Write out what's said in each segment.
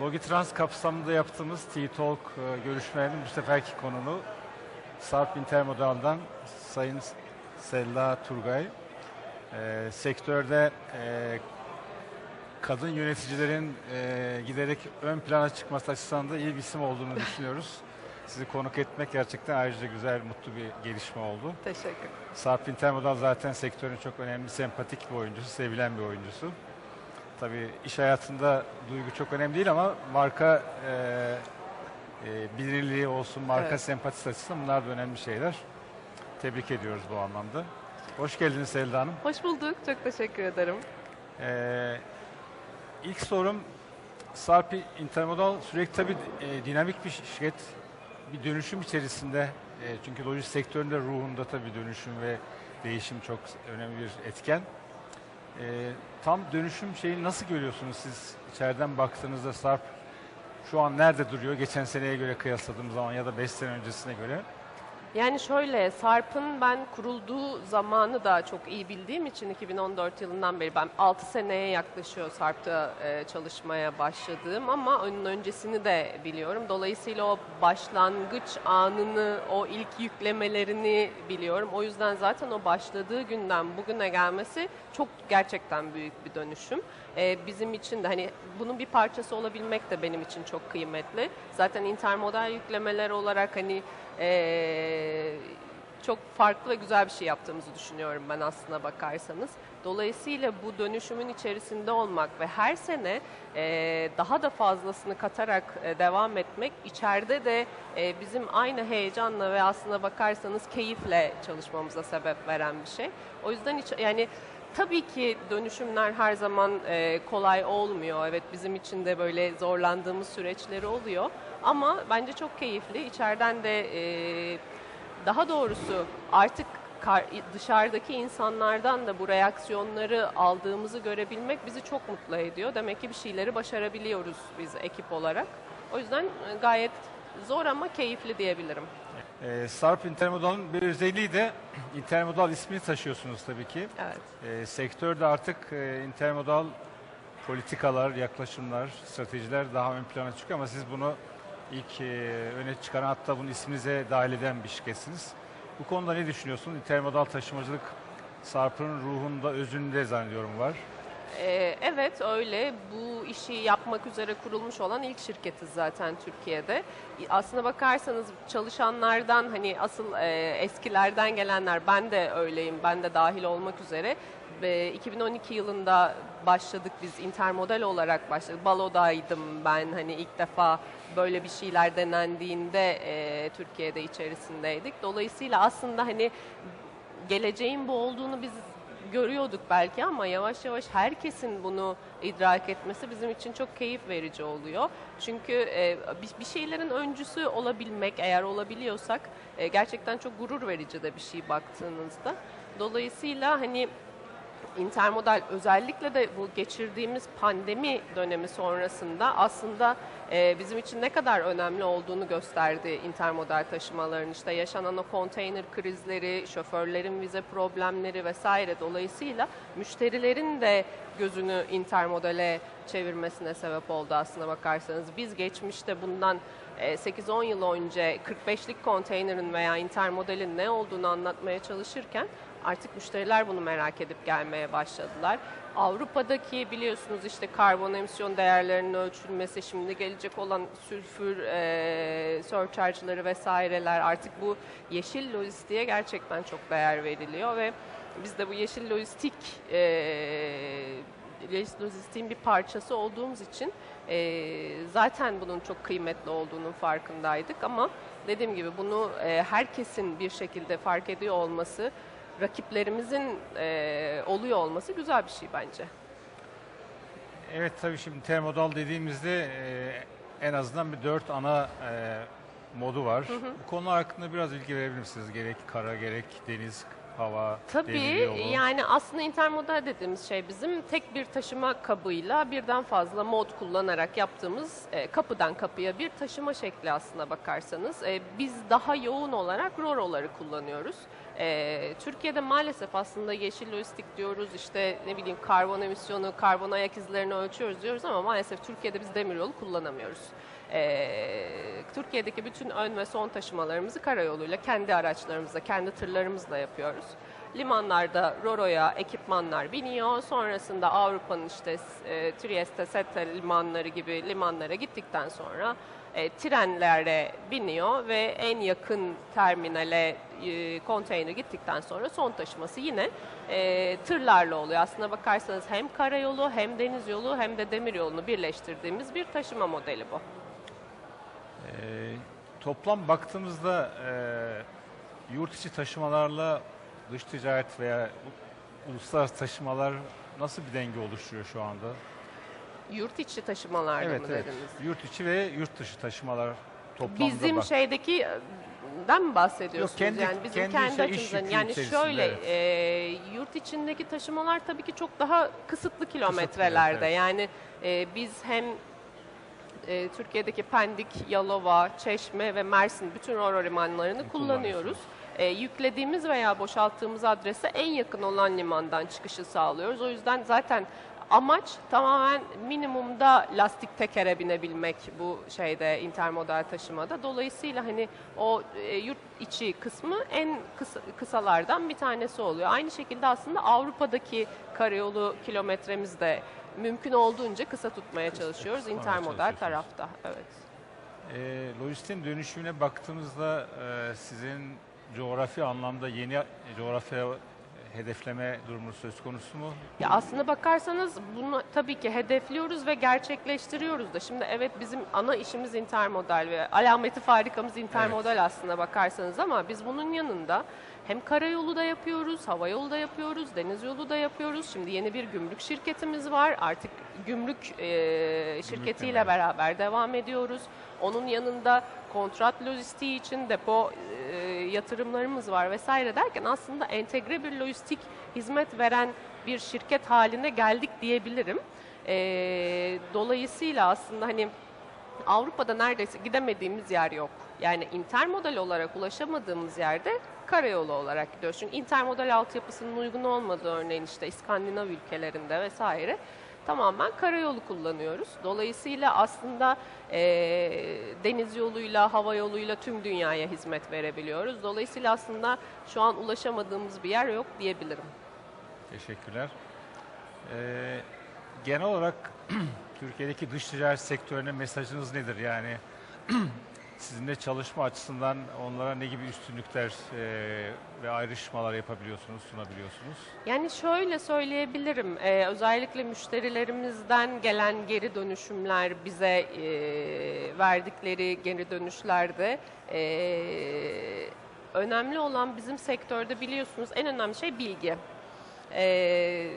Logitrans kapsamında yaptığımız T-Talk e, görüşmelerinin bu seferki konunu Sarp Intermodal'dan Sayın Sella Turgay. E, sektörde e, kadın yöneticilerin e, giderek ön plana çıkması açısından da iyi bir isim olduğunu düşünüyoruz. Sizi konuk etmek gerçekten ayrıca güzel, mutlu bir gelişme oldu. Teşekkür. Sarp Intermodal zaten sektörün çok önemli, sempatik bir oyuncusu, sevilen bir oyuncusu. Tabii iş hayatında duygu çok önemli değil ama marka e, e, bilinirliği olsun, marka Evet. sempatisi açısından bunlar da önemli şeyler. Tebrik ediyoruz bu anlamda. Hoş geldiniz Selda Hanım. Hoş bulduk. Çok teşekkür ederim. Ee, ilk sorum Sarp Intermodal sürekli tabii e, dinamik bir şirket, bir dönüşüm içerisinde. E, çünkü lojistik sektöründe ruhunda tabii dönüşüm ve değişim çok önemli bir etken. E, tam dönüşüm şeyini nasıl görüyorsunuz siz içeriden baktığınızda Sarp şu an nerede duruyor geçen seneye göre kıyasladığım zaman ya da 5 sene öncesine göre? Yani şöyle, Sarp'ın ben kurulduğu zamanı da çok iyi bildiğim için 2014 yılından beri ben 6 seneye yaklaşıyor Sarp'ta e, çalışmaya başladığım ama onun öncesini de biliyorum. Dolayısıyla o başlangıç anını, o ilk yüklemelerini biliyorum. O yüzden zaten o başladığı günden bugüne gelmesi çok gerçekten büyük bir dönüşüm. E, bizim için de hani bunun bir parçası olabilmek de benim için çok kıymetli. Zaten intermodal yüklemeler olarak hani ee, çok farklı ve güzel bir şey yaptığımızı düşünüyorum ben aslına bakarsanız. Dolayısıyla bu dönüşümün içerisinde olmak ve her sene e, daha da fazlasını katarak e, devam etmek içeride de e, bizim aynı heyecanla ve aslına bakarsanız keyifle çalışmamıza sebep veren bir şey. O yüzden hiç yani Tabii ki dönüşümler her zaman e, kolay olmuyor. Evet bizim için de böyle zorlandığımız süreçleri oluyor. Ama bence çok keyifli. İçeriden de e, daha doğrusu artık dışarıdaki insanlardan da bu reaksiyonları aldığımızı görebilmek bizi çok mutlu ediyor. Demek ki bir şeyleri başarabiliyoruz biz ekip olarak. O yüzden e, gayet zor ama keyifli diyebilirim. E, Sarp Intermodal'ın bir özelliği de Intermodal ismini taşıyorsunuz tabii ki. Evet. E, sektörde artık e, intermodal politikalar, yaklaşımlar, stratejiler daha ön plana çıkıyor ama siz bunu ilk e, öne çıkaran hatta bunu isminize dahil eden bir şirketsiniz. Bu konuda ne düşünüyorsunuz? Intermodal taşımacılık Sarp'ın ruhunda, özünde zannediyorum var. Ee, evet öyle. Bu işi yapmak üzere kurulmuş olan ilk şirketiz zaten Türkiye'de. Aslına bakarsanız çalışanlardan hani asıl e, eskilerden gelenler ben de öyleyim. Ben de dahil olmak üzere. Ve 2012 yılında başladık biz intermodal olarak başladık. Balo'daydım ben hani ilk defa böyle bir şeyler denendiğinde e, Türkiye'de içerisindeydik. Dolayısıyla aslında hani geleceğin bu olduğunu biz görüyorduk belki ama yavaş yavaş herkesin bunu idrak etmesi bizim için çok keyif verici oluyor. Çünkü e, bir şeylerin öncüsü olabilmek eğer olabiliyorsak e, gerçekten çok gurur verici de bir şey baktığınızda. Dolayısıyla hani intermodal özellikle de bu geçirdiğimiz pandemi dönemi sonrasında aslında e, bizim için ne kadar önemli olduğunu gösterdi intermodal taşımaların işte yaşanan o konteyner krizleri, şoförlerin vize problemleri vesaire dolayısıyla müşterilerin de gözünü intermodale çevirmesine sebep oldu aslına bakarsanız. Biz geçmişte bundan e, 8-10 yıl önce 45'lik konteynerin veya intermodalin ne olduğunu anlatmaya çalışırken Artık müşteriler bunu merak edip gelmeye başladılar. Avrupa'daki biliyorsunuz işte karbon emisyon değerlerinin ölçülmesi, şimdi gelecek olan sülfür e, surcharge'ları vesaireler artık bu yeşil lojistiğe gerçekten çok değer veriliyor ve biz de bu yeşil lojistik e, lojistiğin bir parçası olduğumuz için e, zaten bunun çok kıymetli olduğunun farkındaydık ama dediğim gibi bunu e, herkesin bir şekilde fark ediyor olması rakiplerimizin e, oluyor olması güzel bir şey bence. Evet tabii şimdi intermodal dediğimizde e, en azından bir dört ana e, modu var. Bu konu hakkında biraz bilgi verebilir misiniz? Gerek kara, gerek deniz, hava, Tabii demir yani aslında intermodal dediğimiz şey bizim tek bir taşıma kabıyla birden fazla mod kullanarak yaptığımız e, kapıdan kapıya bir taşıma şekli aslına bakarsanız. E, biz daha yoğun olarak roroları kullanıyoruz. Ee, Türkiye'de maalesef aslında yeşil lojistik diyoruz, işte ne bileyim karbon emisyonu, karbon ayak izlerini ölçüyoruz diyoruz ama maalesef Türkiye'de biz demiryolu kullanamıyoruz. Ee, Türkiye'deki bütün ön ve son taşımalarımızı karayoluyla, kendi araçlarımızla, kendi tırlarımızla yapıyoruz. Limanlarda Roro'ya ekipmanlar biniyor. Sonrasında Avrupa'nın işte e, Trieste, Sette limanları gibi limanlara gittikten sonra e, trenlere biniyor ve en yakın terminale e, konteyner gittikten sonra son taşıması yine e, tırlarla oluyor. Aslına bakarsanız hem karayolu hem deniz yolu hem de demir yolunu birleştirdiğimiz bir taşıma modeli bu. Ee, toplam baktığımızda e, yurt içi taşımalarla dış ticaret veya uluslararası taşımalar nasıl bir denge oluşturuyor şu anda? Yurt içi taşımalarda evet, mı evet. dediniz? Yurt içi ve yurt dışı taşımalar toplamda Bizim bak- şeydeki den mi bahsediyorsunuz? Yok, kendi- yani bizim kendi kendi, şey, açımızdan. Yani şöyle evet. e, yurt içindeki taşımalar tabii ki çok daha kısıtlı kilometrelerde. evet. Yani e, biz hem e, Türkiye'deki Pendik, Yalova, Çeşme ve Mersin bütün Roro limanlarını kullanıyoruz. E, yüklediğimiz veya boşalttığımız adrese en yakın olan limandan çıkışı sağlıyoruz. O yüzden zaten amaç tamamen minimumda lastik tekere binebilmek bu şeyde intermodal taşımada. Dolayısıyla hani o e, yurt içi kısmı en kısa, kısalardan bir tanesi oluyor. Aynı şekilde aslında Avrupa'daki karayolu kilometremiz de mümkün olduğunca kısa tutmaya çalışıyoruz intermodal tarafta. Evet. E, lojistiğin dönüşümüne baktığımızda e, sizin coğrafi anlamda yeni coğrafya hedefleme durumu söz konusu mu? Ya aslına bakarsanız bunu tabii ki hedefliyoruz ve gerçekleştiriyoruz da. Şimdi evet bizim ana işimiz intermodal ve alameti farikamız intermodal aslına bakarsanız ama biz bunun yanında hem karayolu da yapıyoruz, hava yolu da yapıyoruz, deniz yolu da yapıyoruz. Şimdi yeni bir gümrük şirketimiz var. Artık gümrük e, şirketiyle beraber. beraber devam ediyoruz. Onun yanında kontrat lojistiği için depo e, yatırımlarımız var vesaire derken aslında entegre bir lojistik hizmet veren bir şirket haline geldik diyebilirim. E, dolayısıyla aslında hani Avrupa'da neredeyse gidemediğimiz yer yok. Yani intermodal olarak ulaşamadığımız yerde karayolu olarak gidiyoruz. Çünkü intermodal altyapısının uygun olmadığı örneğin işte İskandinav ülkelerinde vesaire tamamen karayolu kullanıyoruz. Dolayısıyla aslında e, deniz yoluyla, hava yoluyla tüm dünyaya hizmet verebiliyoruz. Dolayısıyla aslında şu an ulaşamadığımız bir yer yok diyebilirim. Teşekkürler. Ee, genel olarak Türkiye'deki dış ticaret sektörüne mesajınız nedir? Yani sizinle çalışma açısından onlara ne gibi üstünlükler e, ve ayrışmalar yapabiliyorsunuz, sunabiliyorsunuz? Yani şöyle söyleyebilirim, ee, özellikle müşterilerimizden gelen geri dönüşümler bize e, verdikleri geri dönüşlerde e, önemli olan bizim sektörde biliyorsunuz en önemli şey bilgi. E,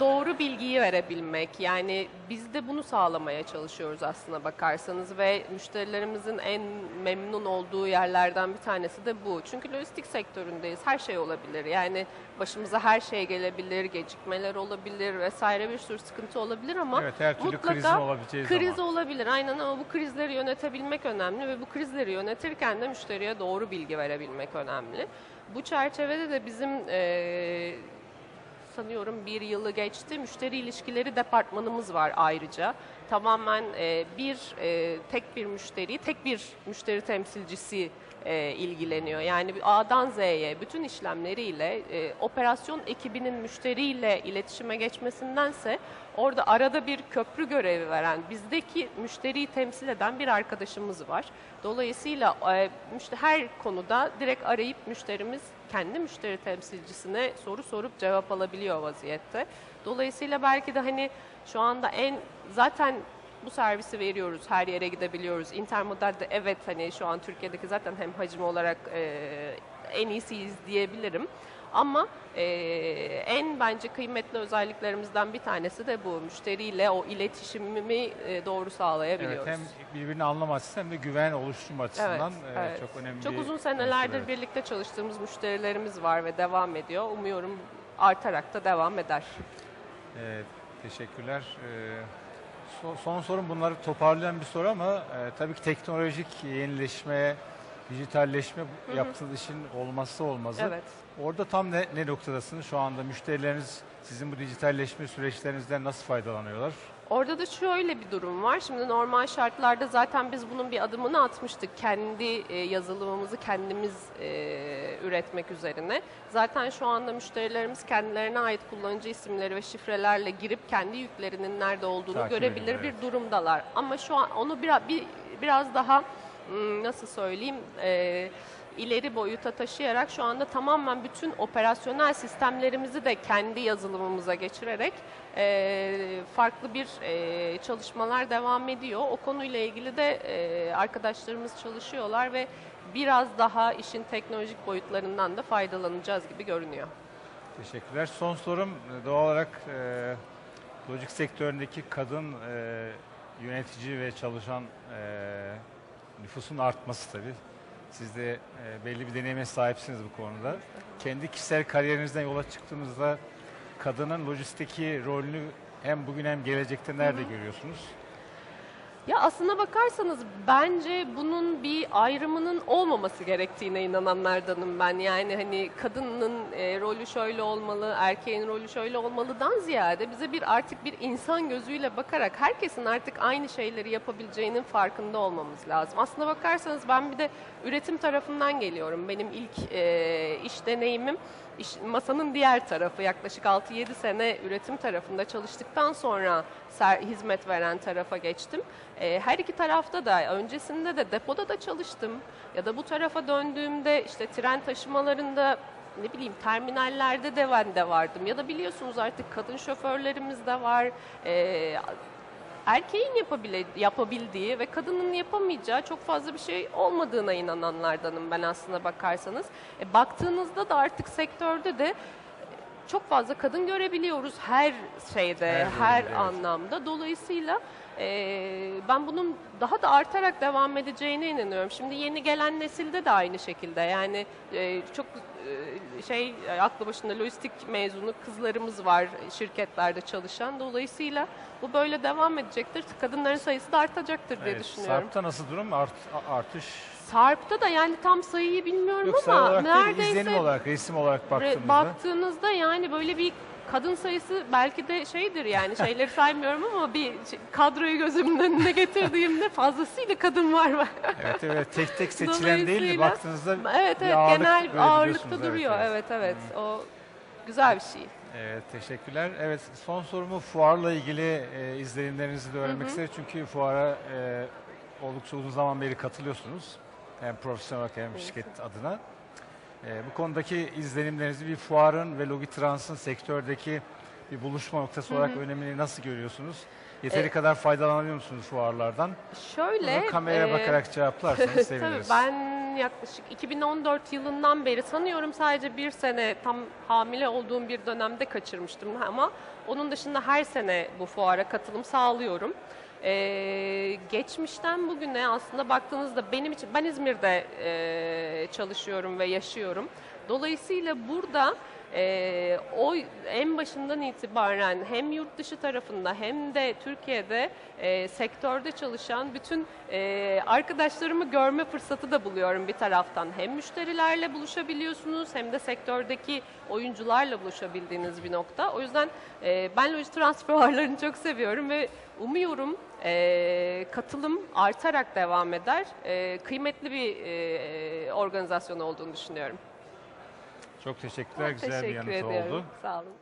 doğru bilgiyi verebilmek yani biz de bunu sağlamaya çalışıyoruz aslına bakarsanız ve müşterilerimizin en memnun olduğu yerlerden bir tanesi de bu. Çünkü lojistik sektöründeyiz her şey olabilir yani başımıza her şey gelebilir, gecikmeler olabilir vesaire bir sürü sıkıntı olabilir ama evet, her türlü mutlaka krizin olabileceği kriz zaman. olabilir aynen ama bu krizleri yönetebilmek önemli ve bu krizleri yönetirken de müşteriye doğru bilgi verebilmek önemli. Bu çerçevede de bizim eee sanıyorum bir yılı geçti. Müşteri ilişkileri departmanımız var ayrıca. Tamamen e, bir e, tek bir müşteri, tek bir müşteri temsilcisi e, ilgileniyor. Yani A'dan Z'ye bütün işlemleriyle e, operasyon ekibinin müşteriyle iletişime geçmesindense orada arada bir köprü görevi veren bizdeki müşteriyi temsil eden bir arkadaşımız var. Dolayısıyla e, her konuda direkt arayıp müşterimiz kendi müşteri temsilcisine soru sorup cevap alabiliyor vaziyette. Dolayısıyla belki de hani şu anda en zaten bu servisi veriyoruz, her yere gidebiliyoruz. Intermodal'de evet hani şu an Türkiye'deki zaten hem hacim olarak e, en iyisiyiz diyebilirim. Ama e, en bence kıymetli özelliklerimizden bir tanesi de bu. Müşteriyle o iletişimimi e, doğru Evet, sağlayabiliyoruz. hem birbirini anlama açısından hem de güven oluşturma açısından Evet, e, evet. çok önemli. Çok uzun senelerdir evet. birlikte çalıştığımız müşterilerimiz var ve devam ediyor. Umuyorum artarak da devam eder. Evet, teşekkürler. Ee, so- son sorum bunları toparlayan bir soru ama e, tabii ki teknolojik yenileşme Dijitalleşme bu yaptığınız işin olmazsa olmazı. Evet. Orada tam ne, ne noktadasınız? Şu anda müşterileriniz sizin bu dijitalleşme süreçlerinizden nasıl faydalanıyorlar? Orada da şöyle bir durum var. Şimdi normal şartlarda zaten biz bunun bir adımını atmıştık. Kendi e, yazılımımızı kendimiz e, üretmek üzerine. Zaten şu anda müşterilerimiz kendilerine ait kullanıcı isimleri ve şifrelerle girip kendi yüklerinin nerede olduğunu Takip görebilir ediyor, bir durumdalar. Ama şu an onu biraz bir, biraz daha nasıl söyleyeyim e, ileri boyuta taşıyarak şu anda tamamen bütün operasyonel sistemlerimizi de kendi yazılımımıza geçirerek e, farklı bir e, çalışmalar devam ediyor. O konuyla ilgili de e, arkadaşlarımız çalışıyorlar ve biraz daha işin teknolojik boyutlarından da faydalanacağız gibi görünüyor. Teşekkürler. Son sorum e, doğal olarak e, lojistik sektöründeki kadın e, yönetici ve çalışan e, nüfusun artması tabii. Siz de e, belli bir deneyime sahipsiniz bu konuda. Kendi kişisel kariyerinizden yola çıktığınızda kadının lojistikteki rolünü hem bugün hem gelecekte nerede görüyorsunuz? Ya aslına bakarsanız bence bunun bir ayrımının olmaması gerektiğine inananlardanım ben. Yani hani kadının e, rolü şöyle olmalı, erkeğin rolü şöyle olmalıdan ziyade bize bir artık bir insan gözüyle bakarak herkesin artık aynı şeyleri yapabileceğinin farkında olmamız lazım. Aslına bakarsanız ben bir de üretim tarafından geliyorum. Benim ilk e, iş deneyimim iş- masanın diğer tarafı yaklaşık 6-7 sene üretim tarafında çalıştıktan sonra ser, hizmet veren tarafa geçtim. Ee, her iki tarafta da öncesinde de depoda da çalıştım ya da bu tarafa döndüğümde işte tren taşımalarında ne bileyim terminallerde de ben de vardım ya da biliyorsunuz artık kadın şoförlerimiz de var. Ee, erkeğin yapabile, yapabildiği ve kadının yapamayacağı çok fazla bir şey olmadığına inananlardanım ben aslına bakarsanız. E, baktığınızda da artık sektörde de çok fazla kadın görebiliyoruz her şeyde, Her her, evet. anlamda. Dolayısıyla e, ben bunun daha da artarak devam edeceğine inanıyorum. Şimdi yeni gelen nesilde de aynı şekilde. Yani e, çok e, şey aklı başında lojistik mezunu kızlarımız var şirketlerde çalışan. Dolayısıyla bu böyle devam edecektir. Kadınların sayısı da artacaktır diye Evet, düşünüyorum. Sarp'ta nasıl durum? Art, artış Sarp'ta da yani tam sayıyı bilmiyorum yok sayı ama olarak değil, neredeyse izlenim olarak, resim olarak baktığımızda. baktığınızda yani böyle bir kadın sayısı belki de şeydir yani şeyleri saymıyorum ama bir şey- kadroyu gözümün önüne getirdiğimde fazlasıyla kadın var. Evet evet tek tek seçilen değil de Dolayısıyla- baktığınızda evet bir evet ağırlık genel ağırlıkta duruyor. Evet evet, o güzel bir şey. Evet, teşekkürler. Evet, son sorumu fuarla ilgili e, izlenimlerinizi de öğrenmek isterim. Çünkü fuara e, oldukça uzun zaman beri katılıyorsunuz. Hem profesyonel olarak hem şirket adına. E, bu konudaki izlenimlerinizi bir fuarın ve Logitrans'ın sektördeki bir buluşma noktası olarak önemini nasıl görüyorsunuz? Yeteri E, kadar faydalanıyor musunuz fuarlardan? Şöyle Bunu kameraya e, bakarak cevaplarsanız Tabii seviniriz. ben yaklaşık 2014 yılından beri sanıyorum sadece bir sene tam hamile olduğum bir dönemde kaçırmıştım ama onun dışında her sene bu fuara katılım sağlıyorum. Ee, geçmişten bugüne aslında baktığınızda benim için ben İzmir'de e, çalışıyorum ve yaşıyorum. Dolayısıyla burada e, o en başından itibaren hem yurt dışı tarafında hem de Türkiye'de e, sektörde çalışan bütün e, arkadaşlarımı görme fırsatı da buluyorum bir taraftan. Hem müşterilerle buluşabiliyorsunuz hem de sektördeki oyuncularla buluşabildiğiniz bir nokta. O yüzden e, ben Lojitrans fuarlarını çok seviyorum ve umuyorum e, katılım artarak devam eder. E, kıymetli bir e, organizasyon olduğunu düşünüyorum. Çok teşekkürler. Güzel bir Teşekkür yanıt ediyorum. oldu. Sağ olun.